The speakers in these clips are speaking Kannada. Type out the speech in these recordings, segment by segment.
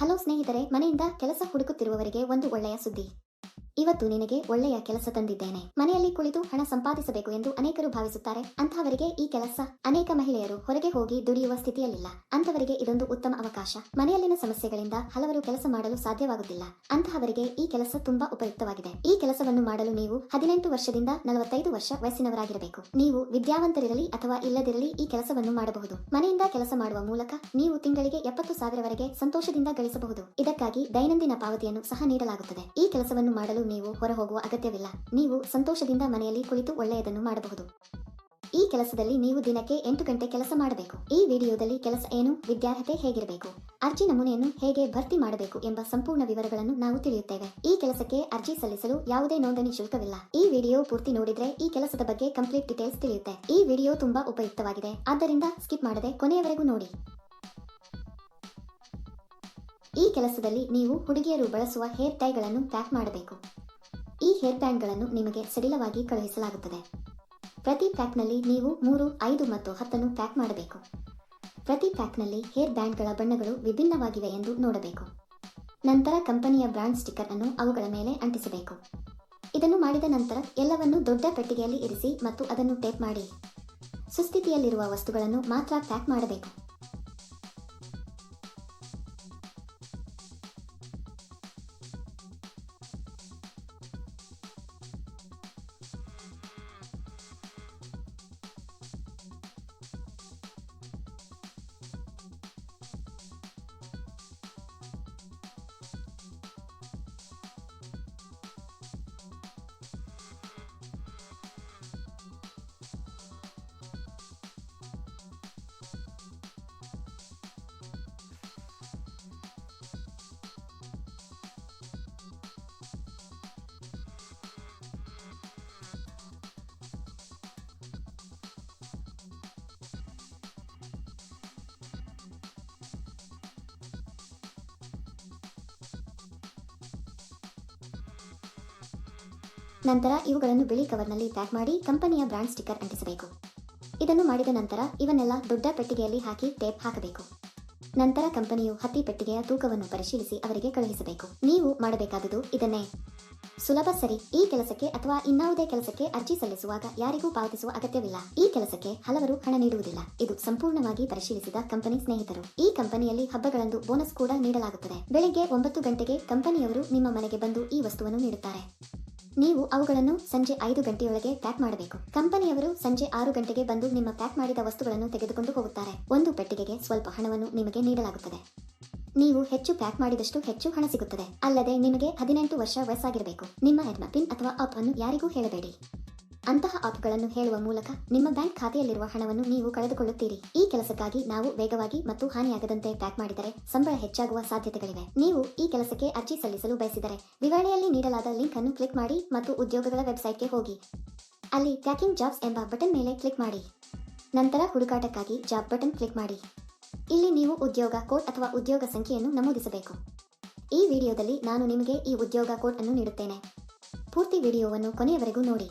ಹಲೋ ಸ್ನೇಹಿತರೆ ಮನೆಯಿಂದ ಕೆಲಸ ಹುಡುಕುತ್ತಿರುವವರಿಗೆ ಒಂದು ಒಳ್ಳೆಯ ಸುದ್ದಿ. ಇವತ್ತು ನಿನಗೆ ಒಳ್ಳೆಯ ಕೆಲಸ ತಂದಿದ್ದೇನೆ. ಮನೆಯಲ್ಲಿ ಕುಳಿತು ಹಣ ಸಂಪಾದಿಸಬೇಕು ಎಂದು ಅನೇಕರು ಭಾವಿಸುತ್ತಾರೆ. ಅಂತಹವರಿಗೆ ಈ ಕೆಲಸ ಅನೇಕ ಮಹಿಳೆಯರು ಹೊರಗೆ ಹೋಗಿ ದುಡಿಯುವ ಸ್ಥಿತಿಯಲ್ಲಿಲ್ಲ. ಅಂತವರಿಗೆ ಇದೊಂದು ಉತ್ತಮ ಅವಕಾಶ. ಮನೆಯಲ್ಲಿನ ಸಮಸ್ಯೆಗಳಿಂದ ಹಲವರು ಕೆಲಸ ಮಾಡಲು ಸಾಧ್ಯವಾಗುತ್ತಿಲ್ಲ. ಅಂತಹವರಿಗೆ ಈ ಕೆಲಸ ತುಂಬಾ ಉಪಯುಕ್ತವಾಗಿದೆ. ಈ ಕೆಲಸವನ್ನು ಮಾಡಲು ನೀವು ಹದಿನೆಂಟು ವರ್ಷದಿಂದ ನಲವತ್ತೈದು ವರ್ಷ ವಯಸ್ಸಿನವರಾಗಿರಬೇಕು. ನೀವು ವಿದ್ಯಾವಂತರಿರಲಿ ಅಥವಾ ಇಲ್ಲದಿರಲಿ ಈ ಕೆಲಸವನ್ನು ಮಾಡಬಹುದು. ಮನೆಯಿಂದ ಕೆಲಸ ಮಾಡುವ ಮೂಲಕ ನೀವು ತಿಂಗಳಿಗೆ ಎಪ್ಪತ್ತು ಸಾವಿರವರೆಗೆ ಸಂತೋಷದಿಂದ ಗಳಿಸಬಹುದು. ಇದಕ್ಕಾಗಿ ದೈನಂದಿನ ಪಾವತಿಯನ್ನು ಸಹ ನೀಡಲಾಗುತ್ತದೆ. ಈ ಕೆಲಸವನ್ನು ಮಾಡಲು ನೀವು ಹೊರ ಹೋಗುವ ಅಗತ್ಯವಿಲ್ಲ. ನೀವು ಸಂತೋಷದಿಂದ ಮನೆಯಲ್ಲಿ ಕುಳಿತು ಒಳ್ಳೆಯದನ್ನು ಮಾಡಬಹುದು. ಈ ಕೆಲಸದಲ್ಲಿ ನೀವು ದಿನಕ್ಕೆ ಎಂಟು ಗಂಟೆ ಕೆಲಸ ಮಾಡಬೇಕು. ಈ ವಿಡಿಯೋದಲ್ಲಿ ಕೆಲಸ ಏನು, ವಿದ್ಯಾರ್ಹತೆ ಹೇಗಿರಬೇಕು, ಅರ್ಜಿ ನಮೂನೆಯನ್ನು ಹೇಗೆ ಭರ್ತಿ ಮಾಡಬೇಕು ಎಂಬ ಸಂಪೂರ್ಣ ವಿವರಗಳನ್ನು ನಾವು ತಿಳಿಯುತ್ತೇವೆ. ಈ ಕೆಲಸಕ್ಕೆ ಅರ್ಜಿ ಸಲ್ಲಿಸಲು ಯಾವುದೇ ನೋಂದಣಿ ಶುಲ್ಕವಿಲ್ಲ. ಈ ವಿಡಿಯೋ ಪೂರ್ತಿ ನೋಡಿದ್ರೆ ಈ ಕೆಲಸದ ಬಗ್ಗೆ ಕಂಪ್ಲೀಟ್ ಡೀಟೇಲ್ಸ್ ತಿಳಿಯುತ್ತೆ. ಈ ವಿಡಿಯೋ ತುಂಬಾ ಉಪಯುಕ್ತವಾಗಿದೆ. ಆದ್ದರಿಂದ ಸ್ಕಿಪ್ ಮಾಡದೆ ಕೊನೆಯವರೆಗೂ ನೋಡಿ. ಈ ಕೆಲಸದಲ್ಲಿ ನೀವು ಹುಡುಗಿಯರು ಬಳಸುವ ಹೇರ್ ಟೈಗಳನ್ನು ಪ್ಯಾಕ್ ಮಾಡಬೇಕು. ಈ ಹೇರ್ ಬ್ಯಾಂಡ್ಗಳನ್ನು ನಿಮಗೆ ಸಡಿಲವಾಗಿ ಕಳುಹಿಸಲಾಗುತ್ತದೆ. ಪ್ರತಿ ಪ್ಯಾಕ್ನಲ್ಲಿ ನೀವು ಮೂರು, ಐದು ಮತ್ತು ಹತ್ತನ್ನು ಪ್ಯಾಕ್ ಮಾಡಬೇಕು. ಪ್ರತಿ ಪ್ಯಾಕ್ನಲ್ಲಿ ಹೇರ್ ಬ್ಯಾಂಡ್ಗಳ ಬಣ್ಣಗಳು ವಿಭಿನ್ನವಾಗಿವೆ ಎಂದು ನೋಡಬೇಕು. ನಂತರ ಕಂಪನಿಯ ಬ್ರಾಂಡ್ ಸ್ಟಿಕ್ಕರ್ ಅನ್ನು ಅವುಗಳ ಮೇಲೆ ಅಂಟಿಸಬೇಕು. ಇದನ್ನು ಮಾಡಿದ ನಂತರ ಎಲ್ಲವನ್ನು ದೊಡ್ಡ ಪೆಟ್ಟಿಗೆಯಲ್ಲಿ ಇರಿಸಿ ಮತ್ತು ಅದನ್ನು ಟೇಪ್ ಮಾಡಿ. ಸುಸ್ಥಿತಿಯಲ್ಲಿರುವ ವಸ್ತುಗಳನ್ನು ಮಾತ್ರ ಪ್ಯಾಕ್ ಮಾಡಬೇಕು. ನಂತರ ಇವುಗಳನ್ನು ಬಿಳಿ ಕವರ್ನಲ್ಲಿ ಪ್ಯಾಕ್ ಮಾಡಿ ಕಂಪನಿಯ ಬ್ರಾಂಡ್ ಸ್ಟಿಕ್ಕರ್ ಅಂಟಿಸಬೇಕು. ಇದನ್ನು ಮಾಡಿದ ನಂತರ ಇವನ್ನೆಲ್ಲ ದೊಡ್ಡ ಪೆಟ್ಟಿಗೆಯಲ್ಲಿ ಹಾಕಿ ಟೇಪ್ ಹಾಕಬೇಕು. ನಂತರ ಕಂಪನಿಯು ಹತ್ತಿ ಪೆಟ್ಟಿಗೆಯ ತೂಕವನ್ನು ಪರಿಶೀಲಿಸಿ ಅವರಿಗೆ ಕಳುಹಿಸಬೇಕು. ನೀವು ಮಾಡಬೇಕಾದುದು ಇದನ್ನೇ. ಸುಲಭ ಸರಿ. ಈ ಕೆಲಸಕ್ಕೆ ಅಥವಾ ಇನ್ನಾವುದೇ ಕೆಲಸಕ್ಕೆ ಅರ್ಜಿ ಸಲ್ಲಿಸುವಾಗ ಯಾರಿಗೂ ಪಾವತಿಸುವ ಅಗತ್ಯವಿಲ್ಲ. ಈ ಕೆಲಸಕ್ಕೆ ಹಲವರು ಹಣ ನೀಡುವುದಿಲ್ಲ. ಇದು ಸಂಪೂರ್ಣವಾಗಿ ಪರಿಶೀಲಿಸಿದ ಕಂಪನಿ ಸ್ನೇಹಿತರು. ಈ ಕಂಪನಿಯಲ್ಲಿ ಹಬ್ಬಗಳಂದು ಬೋನಸ್ ಕೂಡ ನೀಡಲಾಗುತ್ತದೆ. ಬೆಳಿಗ್ಗೆ ಒಂಬತ್ತು ಗಂಟೆಗೆ ಕಂಪನಿಯವರು ನಿಮ್ಮ ಮನೆಗೆ ಬಂದು ಈ ವಸ್ತುವನ್ನು ನೀಡುತ್ತಾರೆ. ನೀವು ಅವುಗಳನ್ನು ಸಂಜೆ ಐದು ಗಂಟೆಯೊಳಗೆ ಪ್ಯಾಕ್ ಮಾಡಬೇಕು. ಕಂಪನಿಯವರು ಸಂಜೆ ಆರು ಗಂಟೆಗೆ ಬಂದು ನಿಮ್ಮ ಪ್ಯಾಕ್ ಮಾಡಿದ ವಸ್ತುಗಳನ್ನು ತೆಗೆದುಕೊಂಡು ಹೋಗುತ್ತಾರೆ. ಒಂದು ಪೆಟ್ಟಿಗೆಗೆ ಸ್ವಲ್ಪ ಹಣವನ್ನು ನಿಮಗೆ ನೀಡಲಾಗುತ್ತದೆ. ನೀವು ಹೆಚ್ಚು ಪ್ಯಾಕ್ ಮಾಡಿದಷ್ಟು ಹೆಚ್ಚು ಹಣ ಸಿಗುತ್ತದೆ. ಅಲ್ಲದೆ ನಿಮಗೆ ಹದಿನೆಂಟು ವರ್ಷ ವಯಸ್ಸಾಗಿರಬೇಕು. ನಿಮ್ಮ ಎಡ್ಮ ಪಿನ್ ಅಥವಾ ಅಪ್ ಅನ್ನು ಯಾರಿಗೂ ಹೇಳಬೇಡಿ. ಅಂತಹ ಆಪ್ಗಳನ್ನು ಹೇಳುವ ಮೂಲಕ ನಿಮ್ಮ ಬ್ಯಾಂಕ್ ಖಾತೆಯಲ್ಲಿರುವ ಹಣವನ್ನು ನೀವು ಕಳೆದುಕೊಳ್ಳುತ್ತೀರಿ. ಈ ಕೆಲಸಕ್ಕಾಗಿ ನಾವು ವೇಗವಾಗಿ ಮತ್ತು ಹಾನಿಯಾಗದಂತೆ ಪ್ಯಾಕ್ ಮಾಡಿದರೆ ಸಂಬಳ ಹೆಚ್ಚಾಗುವ ಸಾಧ್ಯತೆಗಳಿವೆ. ನೀವು ಈ ಕೆಲಸಕ್ಕೆ ಅರ್ಜಿ ಸಲ್ಲಿಸಲು ಬಯಸಿದರೆ ವಿವರಣೆಯಲ್ಲಿ ನೀಡಲಾದ ಲಿಂಕ್ ಅನ್ನು ಕ್ಲಿಕ್ ಮಾಡಿ ಮತ್ತು ಉದ್ಯೋಗಗಳ ವೆಬ್ಸೈಟ್ಗೆ ಹೋಗಿ. ಅಲ್ಲಿ ಟ್ಯಾಕಿಂಗ್ ಜಾಬ್ಸ್ ಎಂಬ ಬಟನ್ ಮೇಲೆ ಕ್ಲಿಕ್ ಮಾಡಿ. ನಂತರ ಹುಡುಕಾಟಕ್ಕಾಗಿ ಜಾಬ್ ಬಟನ್ ಕ್ಲಿಕ್ ಮಾಡಿ. ಇಲ್ಲಿ ನೀವು ಉದ್ಯೋಗ ಕೋಡ್ ಅಥವಾ ಉದ್ಯೋಗ ಸಂಖ್ಯೆಯನ್ನು ನಮೂದಿಸಬೇಕು. ಈ ವಿಡಿಯೋದಲ್ಲಿ ನಾನು ನಿಮಗೆ ಈ ಉದ್ಯೋಗ ಕೋಡ್ ಅನ್ನು ನೀಡುತ್ತೇನೆ. ಪೂರ್ತಿ ವಿಡಿಯೋವನ್ನು ಕೊನೆಯವರೆಗೂ ನೋಡಿ.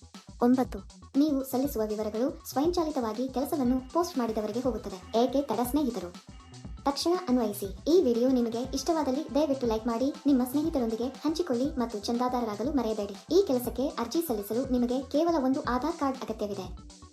ಒಂಬತ್ತು. ನೀವು ಸಲ್ಲಿಸುವ ವಿವರಗಳು ಸ್ವಯಂಚಾಲಿತವಾಗಿ ಕೆಲಸವನ್ನು ಪೋಸ್ಟ್ ಮಾಡಿದವರಿಗೆ ಹೋಗುತ್ತದೆ. ಏಕೆ ತಡ ಸ್ನೇಹಿತರು? ತಕ್ಷಣ ಅನ್ವಯಿಸಿ. ಈ ವಿಡಿಯೋ ನಿಮಗೆ ಇಷ್ಟವಾದಲ್ಲಿ ದಯವಿಟ್ಟು ಲೈಕ್ ಮಾಡಿ, ನಿಮ್ಮ ಸ್ನೇಹಿತರೊಂದಿಗೆ ಹಂಚಿಕೊಳ್ಳಿ ಮತ್ತು ಚಂದಾದಾರರಾಗಲು ಮರೆಯಬೇಡಿ. ಈ ಕೆಲಸಕ್ಕೆ ಅರ್ಜಿ ಸಲ್ಲಿಸಲು ನಿಮಗೆ ಕೇವಲ ಒಂದು ಆಧಾರ್ ಕಾರ್ಡ್ ಅಗತ್ಯವಿದೆ.